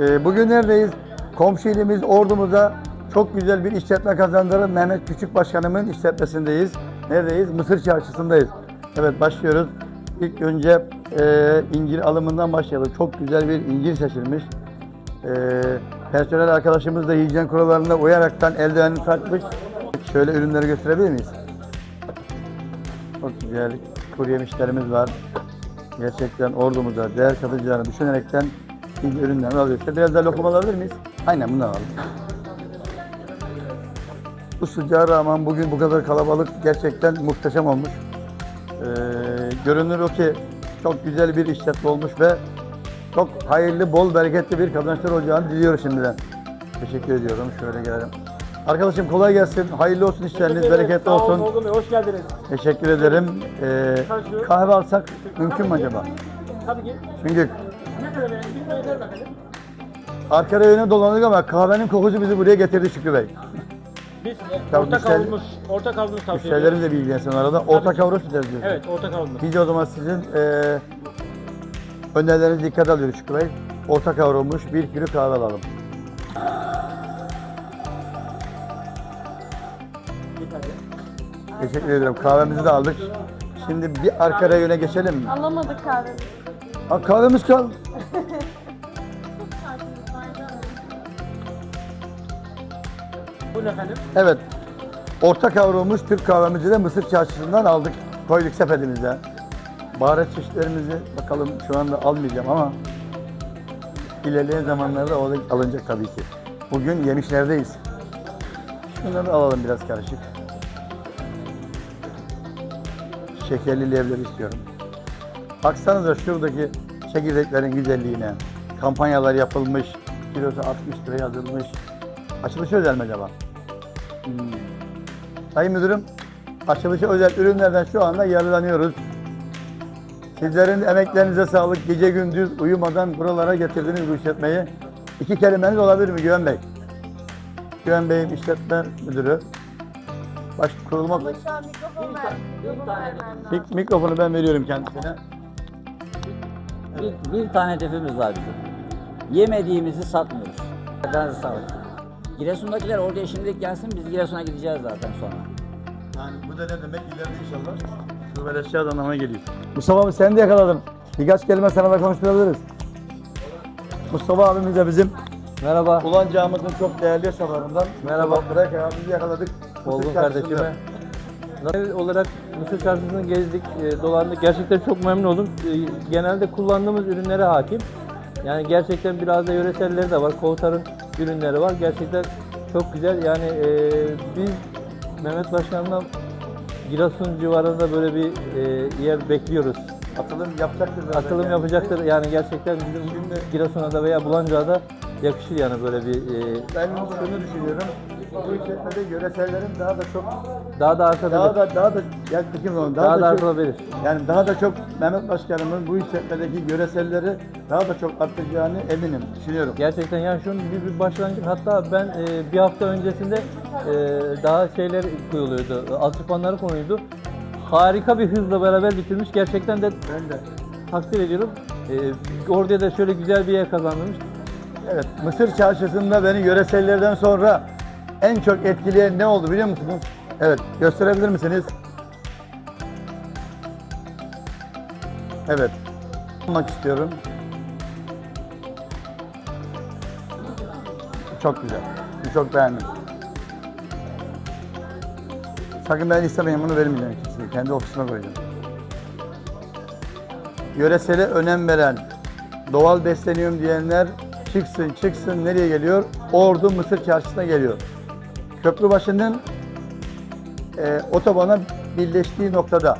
Ee, bugün neredeyiz? Komşu ilimiz Ordumu'da çok güzel bir işletme kazandıran Mehmet Küçük Başkanımın işletmesindeyiz. Neredeyiz? Mısır Çarşısı'ndayız. Evet başlıyoruz. İlk önce e, incir alımından başlayalım. Çok güzel bir incir seçilmiş. E, personel arkadaşımız da hijyen kurallarına uyaraktan eldivenini takmış. Şöyle ürünleri gösterebilir miyiz? Çok güzel kuru yemişlerimiz var. Gerçekten ordumuza değer katacağını düşünerekten ürünlerini alıyoruz. İşte Biraz daha lokum alabilir miyiz? Aynen bundan alalım. Bu sıcağa rağmen bugün bu kadar kalabalık gerçekten muhteşem olmuş. Ee, görünür o ki çok güzel bir işletme olmuş ve çok hayırlı, bol, bereketli bir kazançlar olacağını diliyoruz şimdiden. Teşekkür ediyorum. Şöyle gelelim. Arkadaşım kolay gelsin. Hayırlı olsun işleriniz, bereketli Sağ olun olsun. Olgun Bey, hoş geldiniz. Teşekkür ederim. Ee, kahve alsak mümkün mü acaba? Tabii ki. Çünkü Ne kadar verelim? Bir lira yeter efendim. arka rayona dolandık ama kahvenin kokusu bizi buraya getirdi Şükrü Bey. Biz Tabii orta müşteri- kavrulmuş, orta kavrulmuş tavsiye ediyoruz. Müşterilerim de bilgilensin arada. Orta kavrulmuş mu diyorsun? Evet, orta kavrulmuş. Biz de o zaman sizin e, önerilerinizi dikkate alıyoruz Şükrü Bey. Orta kavrulmuş bir kilo kahve alalım. Teşekkür ederim. Kahvemizi de aldık. Şimdi bir arka rayona geçelim mi? Alamadık kahvemizi. Ha, kahvemiz kaldı. Buyurun efendim. Evet. Orta kavrulmuş Türk kahvemizi de Mısır çarşısından aldık. Koyduk sepetimize. Baharat çeşitlerimizi bakalım şu anda almayacağım ama ilerleyen zamanlarda o da alınacak tabii ki. Bugün yemişlerdeyiz. Şunları alalım biraz karışık. Şekerli leblebi istiyorum. Baksanıza şuradaki çekirdeklerin güzelliğine. Kampanyalar yapılmış. Kilosu 60 liraya yazılmış. Açılışı özel mi acaba? Hmm. Sayın Müdürüm, açılışı özel ürünlerden şu anda yararlanıyoruz. Sizlerin emeklerinize sağlık. Gece gündüz uyumadan buralara getirdiniz bu işletmeyi. İki kelimeniz olabilir mi Güven Bey? Güven Bey'im işletme müdürü. Baş kurulma Ama şu an mikrofon ver. Mikrofon vermem lazım. Mik- mikrofonu ben veriyorum kendisine. Bir, bir tane hedefimiz var bizim. Yemediğimizi satmıyoruz. Ellerinize sağlık. Giresun'dakiler oraya şimdilik gelsin, biz Giresun'a gideceğiz zaten sonra. Yani bu da ne demek ileride inşallah şu vereşya anlamına geliyor. Mustafa abi seni de yakaladım. Birkaç kelime sana da konuşturabiliriz. Mustafa abimiz de bizim Merhaba. kullanacağımızın çok değerli hesaplarından. Merhaba. Bırak abimizi yakaladık. Olgun kardeşime. Genel olarak Mısır Çarşısı'nı gezdik, e, dolandık. Gerçekten çok memnun oldum. E, Genelde kullandığımız ürünlere hakim. Yani gerçekten biraz da yöreselleri de var. Kovtar'ın ürünleri var. Gerçekten çok güzel. Yani e, biz Mehmet Başkan'dan Giresun civarında böyle bir e, yer bekliyoruz. Atılım yapacaktır. zaten Atılım yani. yapacaktır. Yani gerçekten bizim Giresun'a da veya Bulanca'ya da yakışır yani böyle bir e, Ben şunu düşünüyorum. Bu işletmede yöresellerin daha da çok daha da artabilir. daha da daha da yaklaşık olan daha, daha da çok, artabilir. yani daha da çok Mehmet Başkanımın bu işletmedeki yöreselleri daha da çok artacağını eminim düşünüyorum. Gerçekten yani şunun bir, bir başlangıç hatta ben e, bir hafta öncesinde e, daha şeyler koyuluyordu, alçıpanları konuydu. Harika bir hızla beraber bitirmiş. Gerçekten de Ben de. takdir ediyorum. E, orada da şöyle güzel bir yer kazandırmış. Evet, Mısır çarşısında beni yöresellerden sonra en çok etkileyen ne oldu biliyor musunuz? Evet, gösterebilir misiniz? Evet, almak istiyorum. Çok güzel, çok beğendim. Sakın ben istemeyin bunu vermeyeceğim kimseye. Kendi ofisime koyacağım. Yöresele önem veren, doğal besleniyorum diyenler çıksın çıksın nereye geliyor? Ordu Mısır Çarşısı'na geliyor. Köprübaşı'nın e, otobana birleştiği noktada